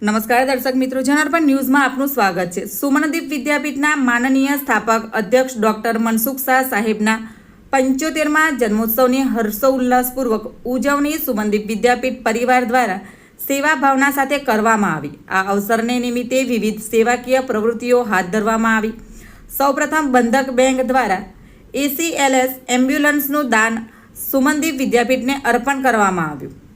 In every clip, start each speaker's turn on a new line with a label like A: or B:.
A: નમસ્કાર દર્શક મિત્રો, જનાર્પણ ન્યૂઝમાં આપનું સ્વાગત છે. સુમનદીપ વિદ્યાપીઠના માનનીય સ્થાપક અધ્યક્ષ ડોક્ટર મનસુખ શાહ સાહેબના પંચોતેરમાં જન્મોત્સવની હર્ષોલ્લાસપૂર્વક ઉજવણી સુમનદીપ વિદ્યાપીઠ પરિવાર દ્વારા સેવા ભાવના સાથે કરવામાં આવી. આ અવસરને નિમિત્તે વિવિધ સેવાકીય પ્રવૃત્તિઓ હાથ ધરવામાં આવી. સૌપ્રથમ બંધક બેંક દ્વારા એસીએલએસ એમ્બ્યુલન્સનું દાન સુમનદીપ વિદ્યાપીઠને અર્પણ કરવામાં આવ્યું.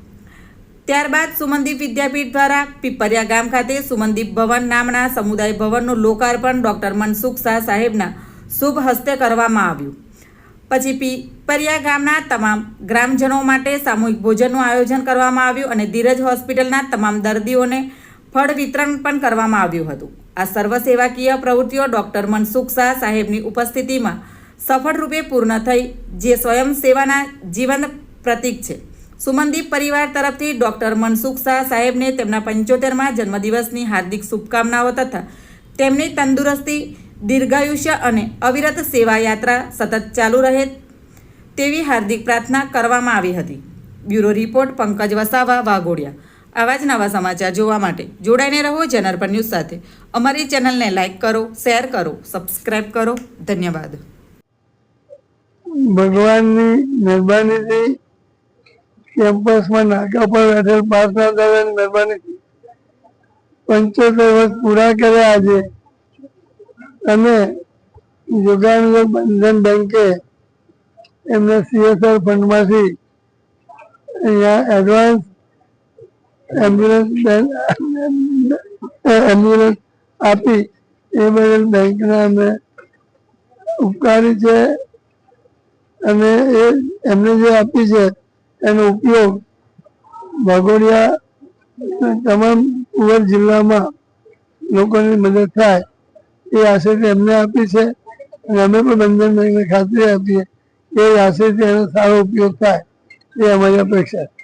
A: ત્યારબાદ સુમનદીપ વિદ્યાપીઠ દ્વારા પીપરિયા ગામ ખાતે સુમનદીપ ભવન નામના સમુદાય ભવનનું લોકાર્પણ ડૉક્ટર મનસુખ શાહ સાહેબના શુભ હસ્તે કરવામાં આવ્યું. પછી પીપરિયા ગામના તમામ ગ્રામજનો માટે સામૂહિક ભોજનનું આયોજન કરવામાં આવ્યું અને ધીરજ હોસ્પિટલના તમામ દર્દીઓને ફળ વિતરણ પણ કરવામાં આવ્યું હતું. આ સર્વસેવાકીય પ્રવૃત્તિઓ ડૉક્ટર મનસુખ શાહ સાહેબની ઉપસ્થિતિમાં સફળ રૂપે પૂર્ણ થઈ, જે સ્વયં સેવાના જીવંત પ્રતીક છે. સુમનદીપ પરિવાર તરફથી ડૉક્ટર મનસુખ શાહ સાહેબને તેમના પંચોતેરમાં જન્મદિવસની હાર્દિક શુભકામનાઓ તથા તેમની તંદુરસ્તી, દીર્ઘાયુષ્ય અને અવિરત સેવા યાત્રા સતત ચાલુ રહે તેવી હાર્દિક પ્રાર્થના કરવામાં આવી હતી. Bureau report Pankaj Vasava, Waghodia. આવા જ નવા સમાચાર જોવા માટે જોડાઈને રહો જનરપર ન્યૂઝ સાથે. અમારી ચેનલને લાઇક કરો, શેર કરો સબસ્ક્રાઈબ કરો. ધન્યવાદ.
B: ભગવાનની મહેરબાનીથી કેમ્પસમાં નાકા પર બેઠેલ પાસના દાદાની મહેરબાની પંચોતેર વર્ષ પૂરા કર્યા આજે અને યોગાનંદ બંધન બેંકે એમને સીએસઆર ફંડમાંથી અહીંયા એડવાન્સ એમ્બ્યુલન્સ એમ્બ્યુલન્સ આપી એ બદલ બેંકને અમે ઉપકારી છે અને એ એમને જે આપી છે એનો ઉપયોગ વાઘોડિયા તમામ કુવર જિલ્લામાં લોકોની મદદ થાય એ આશયથી અમને આપી છે. અને અમે પણ બંધન ખાતરી આપીએ એ આશયથી એનો સારો ઉપયોગ થાય એ અમારી અપેક્ષા છે.